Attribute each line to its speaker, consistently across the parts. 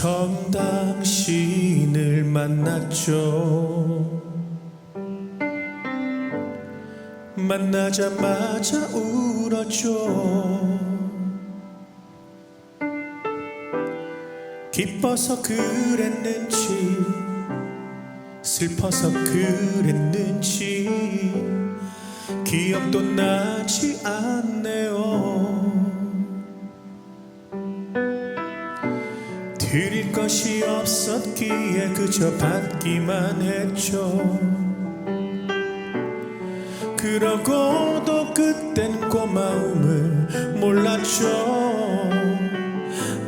Speaker 1: 처음 당신을 만났죠. 만나자마자 울었죠. 기뻐서 그랬는지 슬퍼서 그랬는지 기억도 나지 않네요 것이 없었기에 그저 받기만 했죠. 그러고도 그땐 고마움을 몰랐죠.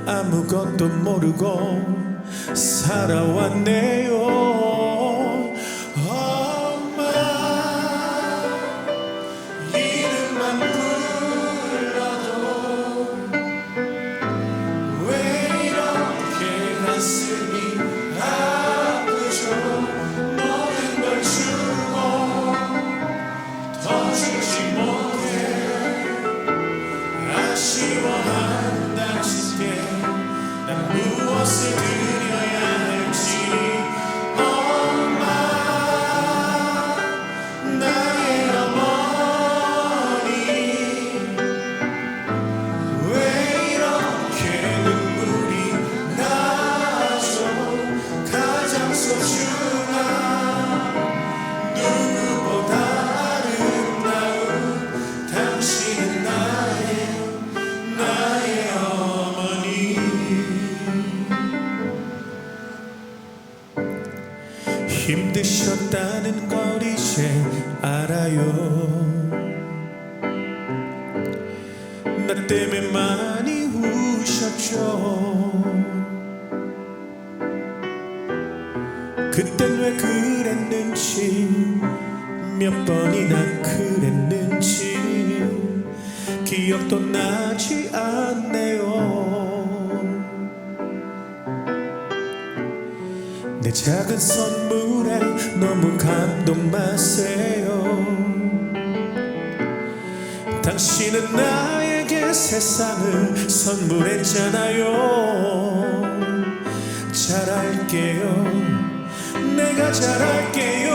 Speaker 1: 아무것도 모르고 살아왔네요 그랬는지 몇 번이나 그랬는지 기억도 나지 않네요. 내 작은 선물에 너무 감동 마세요. 당신은 나에게 세상을 선물했잖아요. 잘할게요 내가 잘할게요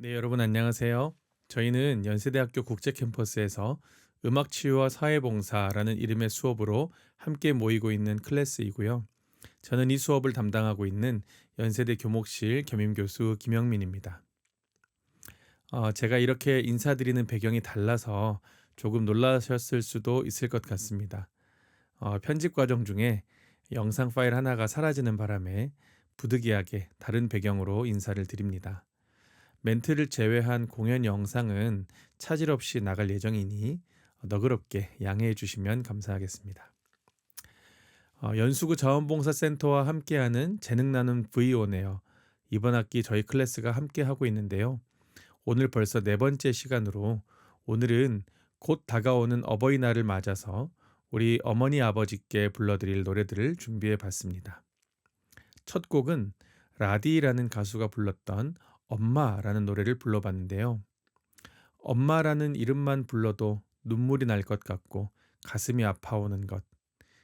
Speaker 1: 네, 여러분 안녕하세요. 저희는 연세대학교 국제 캠퍼스에서 음악 치유와 사회봉사라는 이름의 수업으로 함께 모이고 있는 클래스이고요. 저는 이 수업을 담당하고 있는 연세대 교목실 겸임 교수 김영민입니다. 어, 제가 이렇게 인사드리는 배경이 달라서 조금 놀라셨을 수도 있을 것 같습니다. 어, 편집 과정 중에 영상 파일 하나가 사라지는 바람에 부득이하게 다른 배경으로 인사를 드립니다. 멘트를 제외한 공연 영상은 차질 없이 나갈 예정이니 너그럽게 양해해 주시면 감사하겠습니다. 어, 연수구 자원봉사센터와 함께하는 재능 나눔 V오네요. 이번 학기 저희 클래스가 함께 하고 있는데요. 오늘 벌써 네 번째 시간으로 오늘은 곧 다가오는 어버이날을 맞아서 우리 어머니 아버지께 불러드릴 노래들을 준비해 봤습니다. 첫 곡은 라디라는 가수가 불렀던 엄마라는 노래를 불러봤는데요. 엄마라는 이름만 불러도 눈물이 날 것 같고 가슴이 아파오는 것.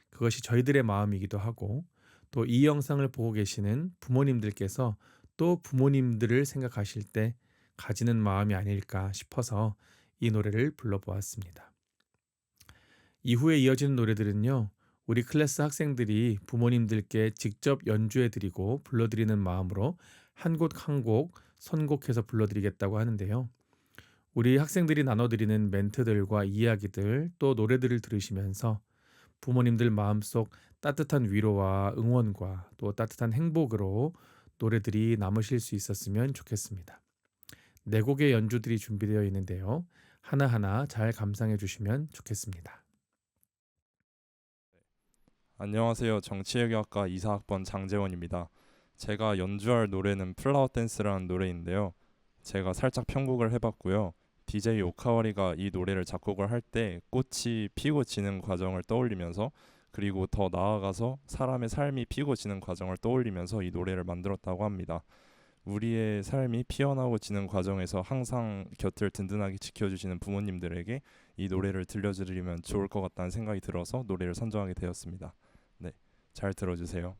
Speaker 2: 그것이 저희들의 마음이기도 하고 또 이 영상을 보고 계시는 부모님들께서 또 부모님들을 생각하실 때 가지는 마음이 아닐까 싶어서 이 노래를 불러보았습니다. 이후에 이어지는 노래들은요. 우리 클래스 학생들이 부모님들께 직접 연주해 드리고 불러드리는 마음으로 한 곡 한 곡 선곡해서 불러드리겠다고 하는데요. 우리 학생들이 나눠드리는 멘트들과 이야기들 또 노래들을 들으시면서 부모님들 마음속 따뜻한 위로와 응원과 또 따뜻한 행복으로 노래들이 남으실 수 있었으면 좋겠습니다. 네 곡의 연주들이 준비되어 있는데요. 하나하나 잘 감상해 주시면 좋겠습니다.
Speaker 3: 안녕하세요. 정치외교학과 이사학번 장재원입니다. 제가 연주할 노래는 플라워 댄스라는 노래인데요. 제가 살짝 편곡을 해봤고요. DJ 오카와리가 이 노래를 작곡을 할 때 꽃이 피고 지는 과정을 떠올리면서 그리고 더 나아가서 사람의 삶이 피고 지는 과정을 떠올리면서 이 노래를 만들었다고 합니다. 우리의 삶이 피어나고 지는 과정에서 항상 곁을 든든하게 지켜주시는 부모님들에게 이 노래를 들려드리면 좋을 것 같다는 생각이 들어서 노래를 선정하게 되었습니다. 네, 잘 들어주세요.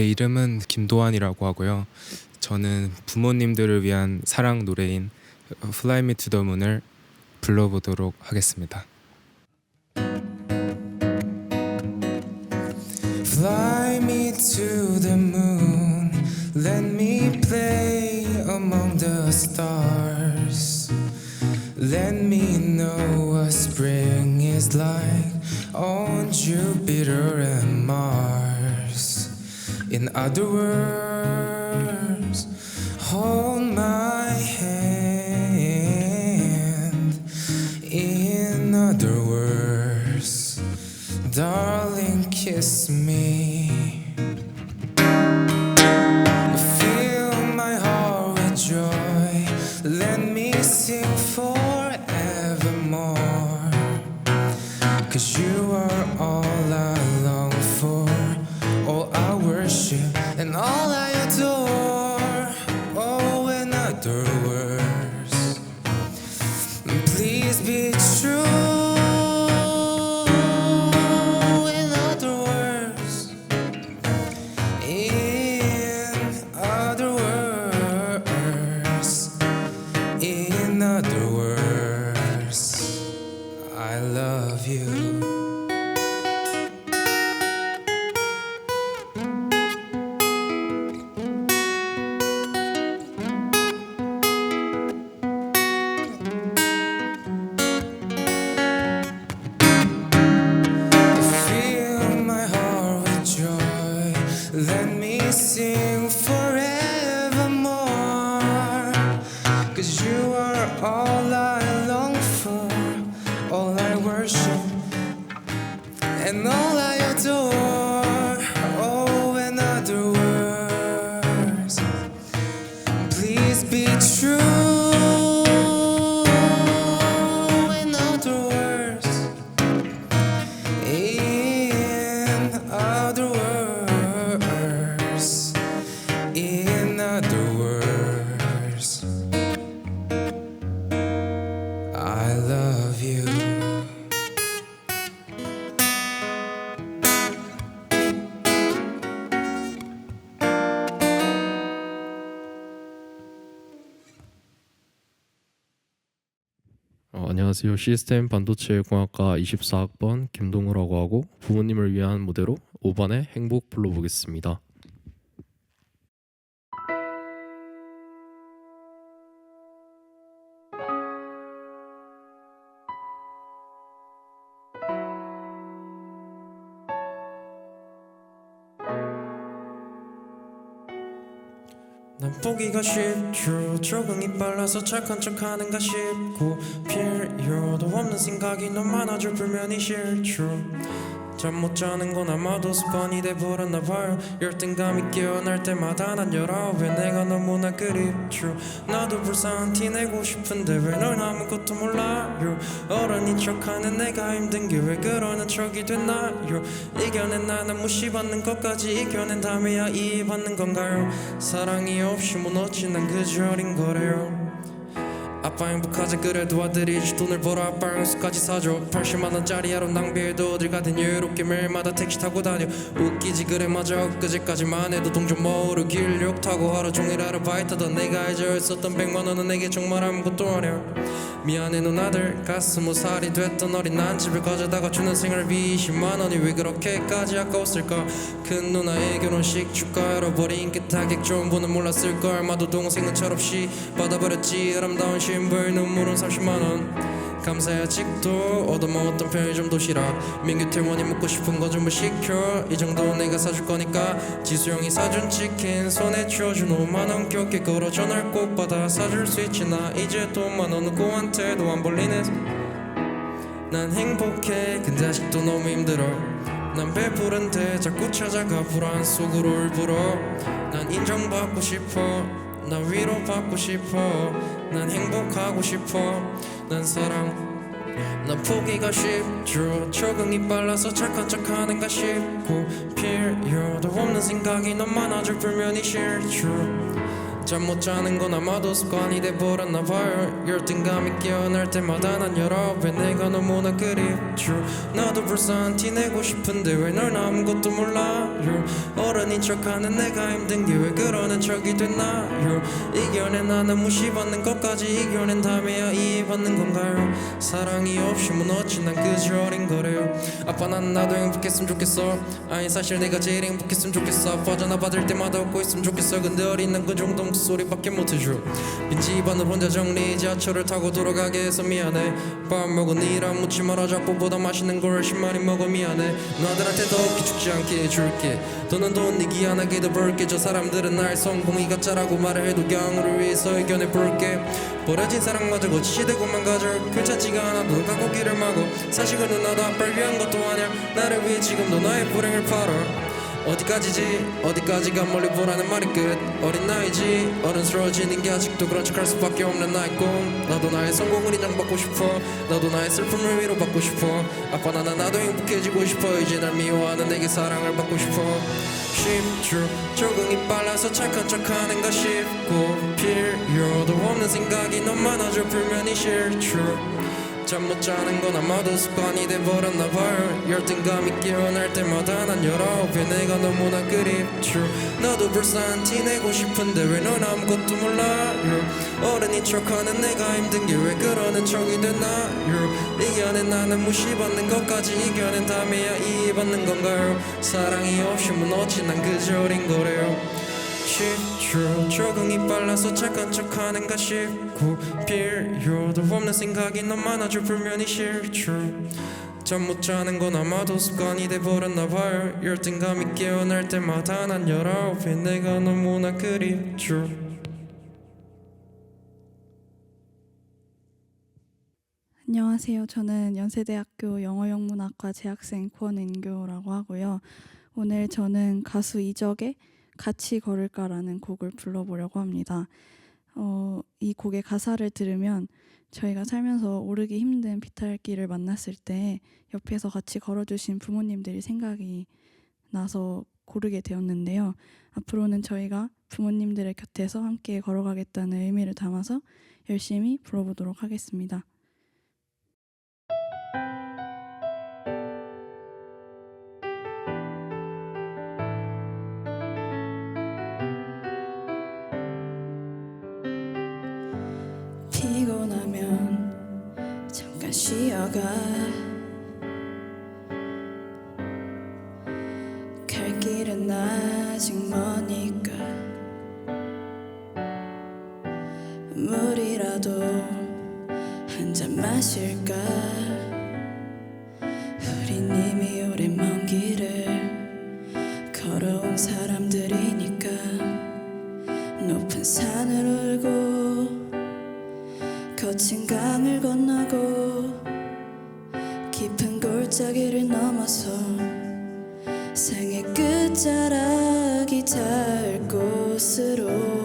Speaker 4: 제 이름은 김도환이라고 하고요. 저는 부모님들을 위한 사랑 노래인 Fly Me to the Moon을 불러보도록 하겠습니다. Fly me to the moon, let me play among the stars. Let me know what spring is like on Jupiter and Mars. In other words, I love you.
Speaker 5: 안녕하세요. 시스템 반도체 공학과 24학번 김동우라고 하고 부모님을 위한 무대로 5반의 행복 불러보겠습니다.
Speaker 6: 보기가 쉽죠. 적응이 빨라서 착한 척 하는가 싶고 필요도 없는 생각이 너무 많아져 불면이 싫죠 잠 못 자는 건 아마도 습관이 돼버렸나 봐요. 열등감이 깨어날 때마다 난 열아홉에 내가 너무나 그립죠 나도 불쌍한 티 내고 싶은데 왜 넌 아무것도 몰라요? 어른인 척하는 내가 힘든 게 왜 그러는 척이 됐나요? 이겨낸 나는 무시받는 것까지 이겨낸 다음에야 이해받는 건가요? 사랑이 없이 무너진 난 그저 어린 거래요 아빠 행복하지 그래도 아들이지. 돈을 벌어 아빠 향수까지 사줘. 80만원짜리 하루 낭비해도 어딜 가든 여유롭게 매일마다 택시 타고 다녀. 웃기지 그래 맞아. 엊그제까지만 해도 동전 모으르길 욕 타고 하루 종일 아르바이트하던 내가 이제 있었던 100만원은 내게 정말 아무것도 아니야. 미안해 누나들. 가스무 살이 됐던 어린 난 집을 가져다가 주는 생활비 20만원이 왜 그렇게까지 아까웠을까? 큰 누나의 결혼식 축가 열어버린 그 타격 전부는 몰랐을걸. 아마도 동생은 철없이 받아버렸지. 아름다운 신부의 눈물은 30만원 감사해. 아직도 얻어먹었던 편의점 도시락. 민규 태원이 먹고 싶은 거 전부 시켜. 이 정도 내가 사줄 거니까 지수형이 사준 치킨 손에 쥐어준 5만원 겹게 걸어 전화를 꼭 받아 사줄 수 있지 나? 이제 돈만 누구한테도 안 벌리네. 난 행복해. 근데 아직도 너무 힘들어. 난 배부른데 자꾸 찾아가 불안 속으로 울불어 난 인정받고 싶어. 난 위로받고 싶어 난 행복하고 싶어. 난 사랑. 난 포기가 쉽죠. 적응이 빨라서 착한 척 하는가 싶고. 필요도 없는 생각이 너무 많아져 불면이 싫죠 잠 못 자는 건 아마도 습관이 돼버렸나 봐요. 열등감이 깨어날 때마다 난 열어 왜 내가 너무나 그립죠. 나도 불쌍한 티 내고 싶은데 왜 널 아무것도 몰라요? 어른인 척하는 내가 힘든 게 왜 그러는 척이 됐나요? 이겨낸 나는 무시받는 것까지 이겨낸 다음에야 이해받는 건가요? 사랑이 없이 무너진 난 그저 어린 거래요. 아빠 난 나도 행복했으면 좋겠어. 아니 사실 내가 제일 행복했으면 좋겠어. 빠져나 받을 때마다 웃고 있으면 좋겠어. 근데 어린 난그 정도 목 소리밖에 못해줘. 빈 집안을 혼자 정리 지하철을 타고 돌아가게 해서 미안해. 밥 먹은 이랑 묻지 마라 잡고보다 맛있는 걸 많이 먹어 미안해. 너들한테 더 기죽지 않게 해줄게. 더는 돈 얘기 안 하게 더 벌게. 저 사람들은 날 성공이 가짜라고 말을 해도 경우를 위해서 의견해 볼게. 버려진 사랑마저 거치되고 망가져 괜찮지가 않아도 가고 길을 막어. 사실은 나도 아빠를 위한 것도 아냐 나를 위해 지금도 나의 불행을 팔아 어디까지지? 어디까지가 멀리 보라는 말이 끝? 어린 나이지? 어른스러워지는 게 아직도 그런 척할 수밖에 없는 나의 꿈. 나도 나의 성공을 인정받고 싶어. 나도 나의 슬픔을 위로받고 싶어. 아빠 나는 나도 행복해지고 싶어. 이제 날 미워하는 내게 사랑을 받고 싶어. 쉽죠 적응이 빨라서 착한 척하는 가 싶고 필요도 없는 생각이 너무 많아져 불면이 싫죠 잠 못 자는 건 아마도 습관이 돼버렸나 봐요 열등감이 깨어날 때마다 난 열아홉에 내가 너무나 그립죠 나도 불쌍한 티 내고 싶은데 왜 넌 아무것도 몰라요 어른인 척하는 내가 힘든 게 왜 그러는 척이 됐나요 이겨낸 나는 무시받는 것까지 이겨낸 다음에야. 이해받는 건가요? 사랑이 없이 무너진 난 그저 어린 거래요 쉽죠 적응이 빨라서 착한 척하는가 싶고 필요도 없는 생각이 너무 많아져 불면이 싫죠 잠못 자는 건 아마도 습관이 돼버렸나 봐요 열등감이 깨어날 때마다 난 열아홉에 내가 너무나 그립죠
Speaker 7: 안녕하세요. 저는 연세대학교 영어영문학과 재학생 권은교라고 하고요. 오늘 저는 가수 이적의 같이 걸을까라는 곡을 불러보려고 합니다. 어, 이 곡의 가사를 들으면 저희가 살면서 오르기 힘든 비탈길을 만났을 때 옆에서 같이 걸어주신 부모님들이 생각이 나서 고르게 되었는데요. 앞으로는 저희가 부모님들의 곁에서 함께 걸어가겠다는 의미를 담아서 열심히 불러보도록 하겠습니다. 쉬어가 갈 길은 아직 머니까 물이라도 한 잔 마실까 골짜기를 넘어서 생의 끝자락이 닿을 곳으로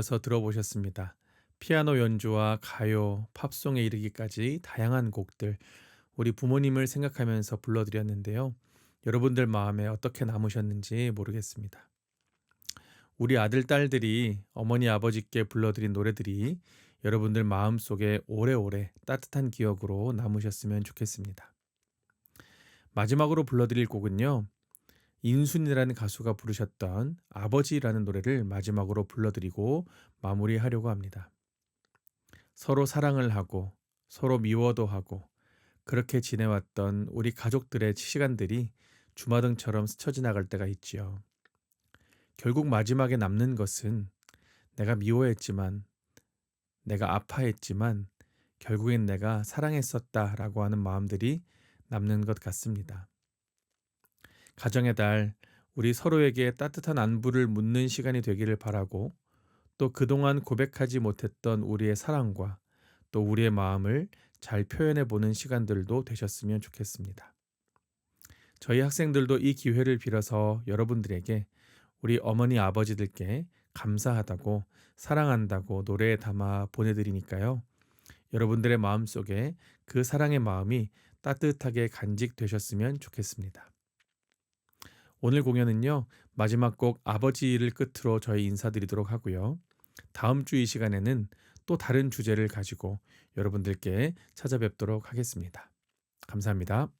Speaker 2: 이어서 들어보셨습니다. 피아노 연주와 가요, 팝송에 이르기까지 다양한 곡들 우리 부모님을 생각하면서 불러드렸는데요. 여러분들 마음에 어떻게 남으셨는지 모르겠습니다. 우리 아들, 딸들이 어머니, 아버지께 불러드린 노래들이 여러분들 마음속에 오래오래 따뜻한 기억으로 남으셨으면 좋겠습니다. 마지막으로 불러드릴 곡은요. 인순이라는 가수가 부르셨던 아버지라는 노래를 마지막으로 불러드리고 마무리하려고 합니다. 서로 사랑을 하고 서로 미워도 하고 그렇게 지내왔던 우리 가족들의 시간들이 주마등처럼 스쳐 지나갈 때가 있지요. 결국 마지막에 남는 것은 내가 미워했지만 내가 아파했지만 결국엔 내가 사랑했었다라고 하는 마음들이 남는 것 같습니다. 가정의 달 우리 서로에게 따뜻한 안부를 묻는 시간이 되기를 바라고 또 그동안 고백하지 못했던 우리의 사랑과 또 우리의 마음을 잘 표현해 보는 시간들도 되셨으면 좋겠습니다. 저희 학생들도 이 기회를 빌어서 여러분들에게 우리 어머니 아버지들께 감사하다고 사랑한다고 노래에 담아 보내드리니까요. 여러분들의 마음 속에 그 사랑의 마음이 따뜻하게 간직되셨으면 좋겠습니다. 오늘 공연은요, 마지막 곡 아버지를 끝으로 저희 인사드리도록 하고요. 다음 주 이 시간에는 또 다른 주제를 가지고 여러분들께 찾아뵙도록 하겠습니다. 감사합니다.